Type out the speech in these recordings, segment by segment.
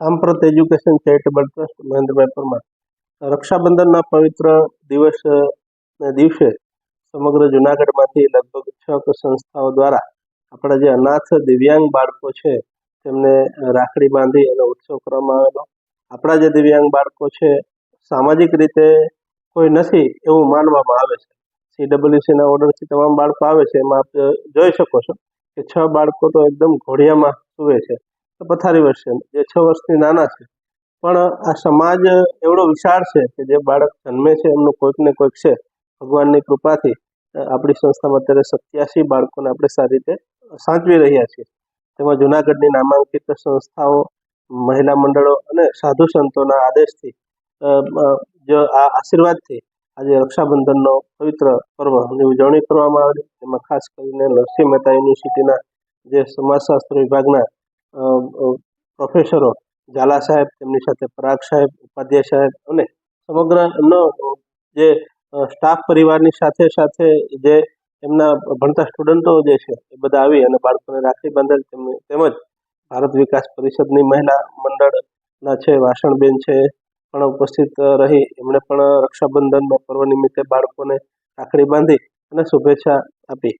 સાંપ્રત education charitable trust Mahendrabhai Parmar. રક્ષાબંધનના પવિત્ર દિવસ દિવસે સમગ્ર જુનાગઢમાંથી લગભગ છ સંસ્થાઓ દ્વારા આપણા જે અનાથ દિવ્યાંગ બાળકો છે, તેમને રાખડી બાંધી અને ઉત્સવ કરવામાં આવેલો. આપણા જે દિવ્યાંગ બાળકો છે, સામાજિક રીતે કોઈ નથી એવું માનવામાં આવે છે. સીડબ્લ્યુસીના ઓર્ડરથી તમામ બાળકો આવે છે, એમાં આપ જોઈ શકો છો કે છ બાળકો તો એકદમ ઘોડિયામાં સુવે છે. પથારી વર્ષે જે છ વર્ષથી નાના છે. પણ આ સમાજ એવડો વિશાળ છે કે જે બાળક જન્મે છે, એમનું કોઈક ને કોઈક છે, ભગવાનની કૃપાથી આપણી સંસ્થામાં અત્યારે સત્યાસી બાળકોને આપણે સારી રીતે સાચવી રહ્યા છીએ. તેમાં જુનાગઢની નામાંકિત સંસ્થાઓ, મહિલા મંડળો અને સાધુ સંતોના આદેશથી જો આ આશીર્વાદથી આજે રક્ષાબંધનનો પવિત્ર પર્વની ઉજવણી કરવામાં આવેલી એમાં ખાસ કરીને નરસિંહ મહેતા યુનિવર્સિટીના જે સમાજશાસ્ત્ર વિભાગના પ્રોફેસરો ઝાલા સાહેબ, તેમની સાથે પરાગ સાહેબ, ઉપાધ્યાય સાહેબ અને સમગ્ર એમનો જે સ્ટાફ પરિવારની સાથે સાથે જે એમના ભણતા સ્ટુડન્ટો જે છે એ બધા આવી અને બાળકોને રાખડી બાંધેલ તેમજ ભારત વિકાસ પરિષદની મહિલા મંડળના છે, વાસણબેન છે, પણ ઉપસ્થિત રહી, એમણે પણ રક્ષાબંધનના પર્વ નિમિત્તે બાળકોને રાખડી બાંધી અને શુભેચ્છા આપી.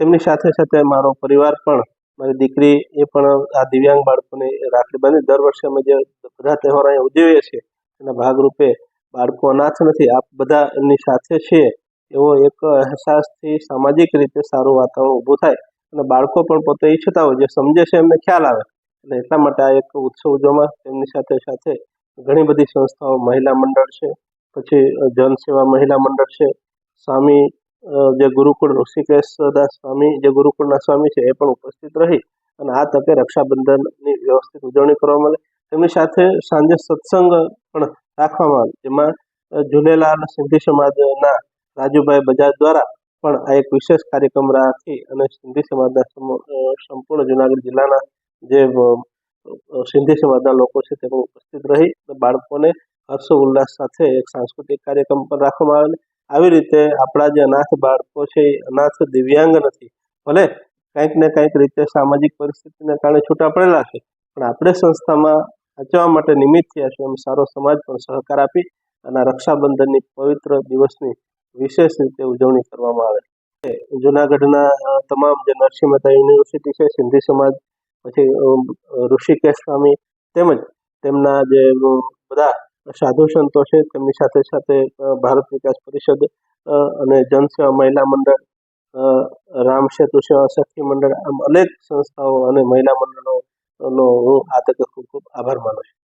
તેમની સાથે સાથે મારો પરિવાર પણ મારી દીકરી એ પણ આ દિવ્યાંગ બાળકોને રાખડી બાંધી દર વર્ષે અમે જે બધા તહેવારો અહીંયા ઉજવીએ છીએ, એના ભાગરૂપે બાળકો અનાથ નથી, આપ બધા એમની સાથે છીએ. એવો એક અહેસાસથી સામાજિક રીતે સારું વાતાવરણ ઊભું થાય અને બાળકો પણ પોતે ઈચ્છતા હોય, જે સમજે છે એમને ખ્યાલ આવે. એટલે એટલા માટે આ એક ઉત્સવ ઉજવવામાં તેમની સાથે સાથે ઘણી બધી સંસ્થાઓ, મહિલા મંડળ છે, પછી જન સેવા મહિલા મંડળ છે, સ્વામી જે ગુરુકુળ ઋષિકેશદાસ સ્વામી, જે ગુરુકુળના સ્વામી છે, એ પણ ઉપસ્થિત રહી અને આ તકે રક્ષાબંધનની વ્યવસ્થિત ઉજવણી કરવામાં આવી. તેમની સાથે સાંજે સત્સંગ પણ રાખવામાં આવે, જેમાં ઝુલેલાલ સિંધી સમાજના રાજુભાઈ બજાજ દ્વારા પણ આ એક વિશેષ કાર્યક્રમ રાખી અને સિંધી સમાજના સમ- સંપૂર્ણ જુનાગઢ જિલ્લાના જે સિંધી સમાજના લોકો છે, તેમાં ઉપસ્થિત રહી બાળકોને હર્ષ ઉલ્લાસ સાથે એક સાંસ્કૃતિક કાર્યક્રમ પણ રાખવામાં આવેલ. આવી રીતે આપણા જે અનાથ બાળકો છે, એ અનાથ દિવ્યાંગ નથી. ભલે કંઈક ને કંઈક રીતે સામાજિક પરિસ્થિતિને કારણે છૂટા પડેલા છે, પણ આપણે સંસ્થામાં સાચવવા માટે નિમિત્ત થયા છે એમ સારો સમાજ પણ સહકાર આપી અને રક્ષાબંધનની પવિત્ર દિવસની વિશેષ રીતે ઉજવણી કરવામાં આવે છે. જુનાગઢના તમામ જે નરસિંહ મહેતા યુનિવર્સિટી છે, સિંધી સમાજ, પછી ઋષિકેશ સ્વામી તેમજ તેમના જે બધા સાધુ સંતો છે, તેમની સાથે સાથે ભારત વિકાસ પરિષદ અને જનસેવા મહિલા મંડળ રામ સેતુ સેવા સખી મંડળ, આમ અનેક સંસ્થાઓ અને મહિલા મંડળોનો હું આ તકે ખૂબ ખૂબ આભાર માનું છું.